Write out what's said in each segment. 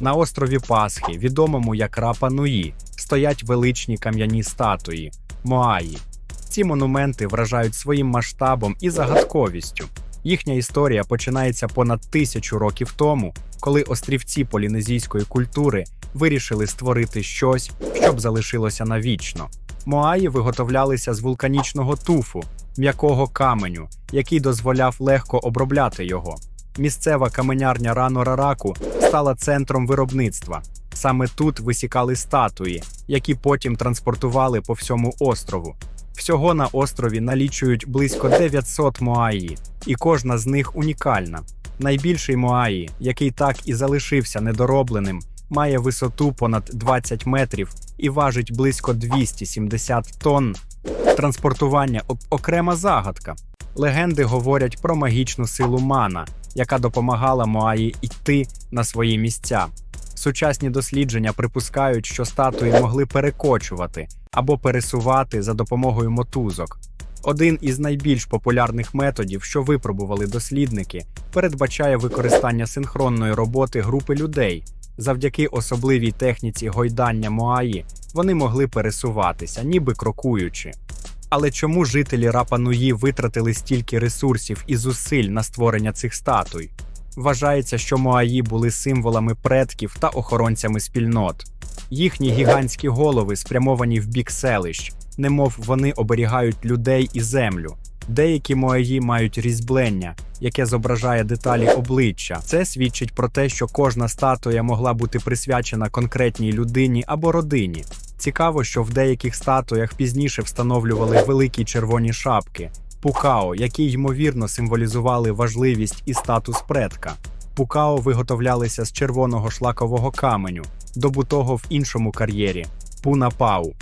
На острові Пасхи, відомому як Рапа Нуї, стоять величні кам'яні статуї Моаї. Ці монументи вражають своїм масштабом і загадковістю. Їхня історія починається понад тисячу років тому, коли острівці полінезійської культури вирішили створити щось, щоб залишилося навічно. Моаї виготовлялися з вулканічного туфу, м'якого каменю, який дозволяв легко обробляти його. Місцева каменярня Рано Рараку стала центром виробництва. Саме тут висікали статуї, які потім транспортували по всьому острову. Всього на острові налічують близько 900 моаї, і кожна з них унікальна. Найбільший моаї, який так і залишився недоробленим, має висоту понад 20 метрів і важить близько 270 тонн. Транспортування окрема загадка. Легенди говорять про магічну силу мана, яка допомагала Моаї йти на свої місця. Сучасні дослідження припускають, що статуї могли перекочувати або пересувати за допомогою мотузок. Один із найбільш популярних методів, що випробували дослідники, передбачає використання синхронної роботи групи людей. Завдяки особливій техніці гойдання Моаї вони могли пересуватися, ніби крокуючи. Але чому жителі Рапа-Нуї витратили стільки ресурсів і зусиль на створення цих статуй? Вважається, що Моаї були символами предків та охоронцями спільнот. Їхні гігантські голови спрямовані в бік селищ, немов вони оберігають людей і землю. Деякі моаї мають різьблення, яке зображає деталі обличчя. Це свідчить про те, що кожна статуя могла бути присвячена конкретній людині або родині. Цікаво, що в деяких статуях пізніше встановлювали великі червоні шапки пукао, які ймовірно символізували важливість і статус предка. Пукао виготовлялися з червоного шлакового каменю, добутого в іншому кар'єрі пунапау.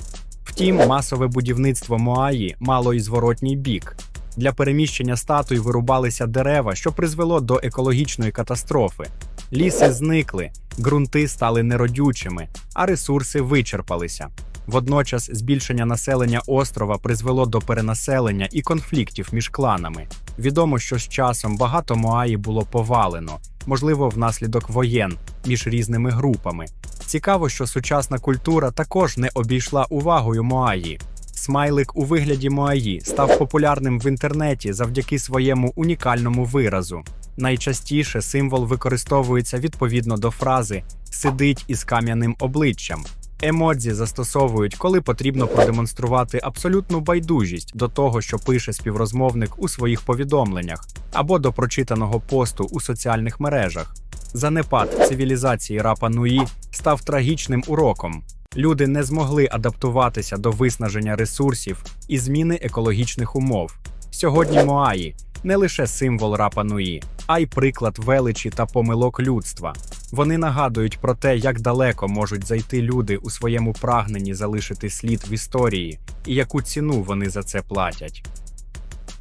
Втім, масове будівництво Моаї мало і зворотній бік. Для переміщення статуй вирубалися дерева, що призвело до екологічної катастрофи. Ліси зникли, ґрунти стали неродючими, а ресурси вичерпалися. Водночас збільшення населення острова призвело до перенаселення і конфліктів між кланами. Відомо, що з часом багато Моаї було повалено, можливо, внаслідок воєн між різними групами. Цікаво, що сучасна культура також не обійшла увагою Моаї. Смайлик у вигляді Моаї став популярним в інтернеті завдяки своєму унікальному виразу. Найчастіше символ використовується відповідно до фрази сидить із кам'яним обличчям. Емодзі застосовують, коли потрібно продемонструвати абсолютну байдужість до того, що пише співрозмовник у своїх повідомленнях, або до прочитаного посту у соціальних мережах. Занепад цивілізації Рапа Нуї став трагічним уроком. Люди не змогли адаптуватися до виснаження ресурсів і зміни екологічних умов. Сьогодні Моаї не лише символ Рапа Нуї, а й приклад величі та помилок людства. Вони нагадують про те, як далеко можуть зайти люди у своєму прагненні залишити слід в історії, і яку ціну вони за це платять.